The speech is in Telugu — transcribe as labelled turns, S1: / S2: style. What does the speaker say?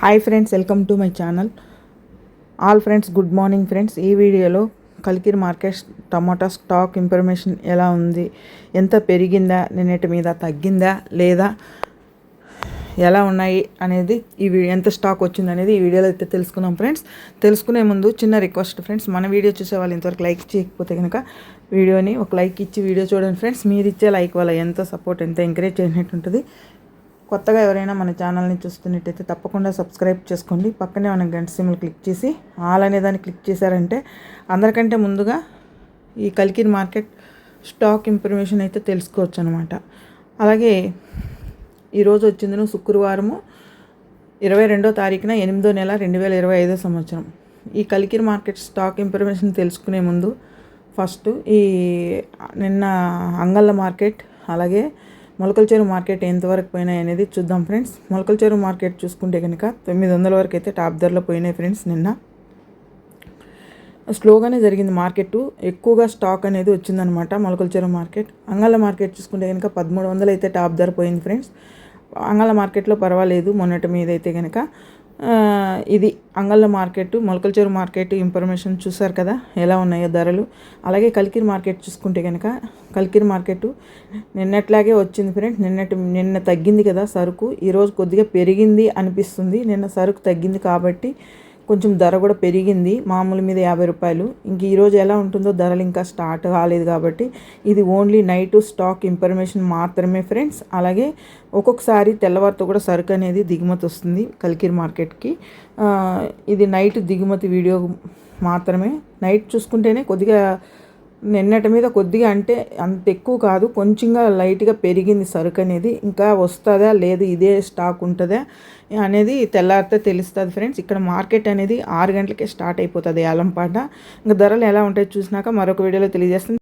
S1: Hi friends welcome to my channel all friends good morning friends ఈ వీడియోలో Kalikiri market tomato stock information ఎలా ఉంది? ఎంత పెరిగిందా? నిన్నటి మీద తగ్గిందా? లేదా ఎలా ఉన్నాయి? అనేది ఈ వీడియో ఎంత స్టాక్ వచ్చింది అనేది ఈ వీడియోలో అయితే తెలుసుకున్నాం ఫ్రెండ్స్ తెలుసుకునే ముందు చిన్న రిక్వెస్ట్ ఫ్రెండ్స్ మన వీడియో చూసే వాళ్ళు ఇంతవరకు లైక్ చేయకపోతే కనుక వీడియోని ఒక లైక్ ఇచ్చి వీడియో చూడండి ఫ్రెండ్స్ మీరు ఇచ్చే లైక్ వల్ల ఎంత సపోర్ట్ ఎంత ఎంకరేజ్ చేసినట్టు ఉంటుంది. కొత్తగా ఎవరైనా మన ఛానల్ని చూస్తున్నట్టయితే తప్పకుండా సబ్స్క్రైబ్ చేసుకోండి. పక్కనే మన గంట సిమ్లు క్లిక్ చేసి ఆల్ అనే దాన్ని క్లిక్ చేశారంటే అందరికంటే ముందుగా ఈ కలికిరి మార్కెట్ స్టాక్ ఇన్ఫర్మేషన్ అయితే తెలుసుకోవచ్చు అనమాట అలాగే ఈరోజు వచ్చింది శుక్రవారము ఇరవై రెండో తారీఖున ఎనిమిదో నెల రెండు వేల ఇరవై ఐదో సంవత్సరం. ఈ కలికిరి మార్కెట్ స్టాక్ ఇన్ఫర్మేషన్ తెలుసుకునే ముందు ఫస్ట్ ఈ నిన్న అంగళ్ళ మార్కెట్ అలాగే మొలకల చెరువు మార్కెట్ ఎంతవరకు పోయినాయి అనేది చూద్దాం ఫ్రెండ్స్. మొలకల చెరువు మార్కెట్ చూసుకుంటే కనుక తొమ్మిది వందల వరకు అయితే టాప్ ధరలో పోయినాయి ఫ్రెండ్స్ నిన్న. స్లోగానే జరిగింది మార్కెట్. ఎక్కువగా స్టాక్ అనేది వచ్చిందనమాట మొలకల చెరువు మార్కెట్. అంగళ మార్కెట్ చూసుకుంటే కనుక పదమూడు వందలు అయితే టాప్ ధర పోయింది ఫ్రెండ్స్. అంగళ మార్కెట్లో పర్వాలేదు మొన్నటి మీద అయితే కనుక ఇది అంగళ్ళ మార్కెట్ మొలకల మార్కెట్ ఇన్ఫర్మేషన్ చూసారు కదా ఎలా ఉన్నాయో ధరలు. అలాగే కలికిరి మార్కెట్ చూసుకుంటే కనుక కలికిరి మార్కెట్ నిన్నట్లాగే వచ్చింది ఫ్రెండ్స్ నిన్నటి నిన్న తగ్గింది కదా సరుకు. ఈరోజు కొద్దిగా పెరిగింది అనిపిస్తుంది నిన్న సరుకు తగ్గింది కాబట్టి కొంచెం ధర కూడా పెరిగింది మామూలు మీద యాభై రూపాయలు. ఇంక ఈరోజు ఎలా ఉంటుందో ధరలు ఇంకా స్టార్ట్ కాలేదు కాబట్టి ఇది ఓన్లీ నైట్ స్టాక్ ఇన్ఫర్మేషన్ మాత్రమే ఫ్రెండ్స్ అలాగే ఒక్కొక్కసారి తెల్లవారితో కూడా సరుకు అనేది దిగుమతి వస్తుంది కలికిరి మార్కెట్కి. ఇది నైట్ దిగుమతి వీడియో మాత్రమే. నైట్ చూసుకుంటేనే కొద్దిగా నిన్నటి మీద కొద్దిగా అంటే అంత ఎక్కువ కాదు కొంచెంగా లైట్గా పెరిగింది సరుకు అనేది. ఇంకా వస్తుందా లేదు ఇదే స్టాక్ ఉంటుందా అనేది తెల్లారితే తెలుస్తుంది ఫ్రెండ్స్. ఇక్కడ మార్కెట్ అనేది ఆరు గంటలకే స్టార్ట్ అయిపోతుంది అలంపాట ఇంకా ధరలు ఎలా ఉంటాయో చూసినాక మరొక వీడియోలో తెలియజేస్తుంది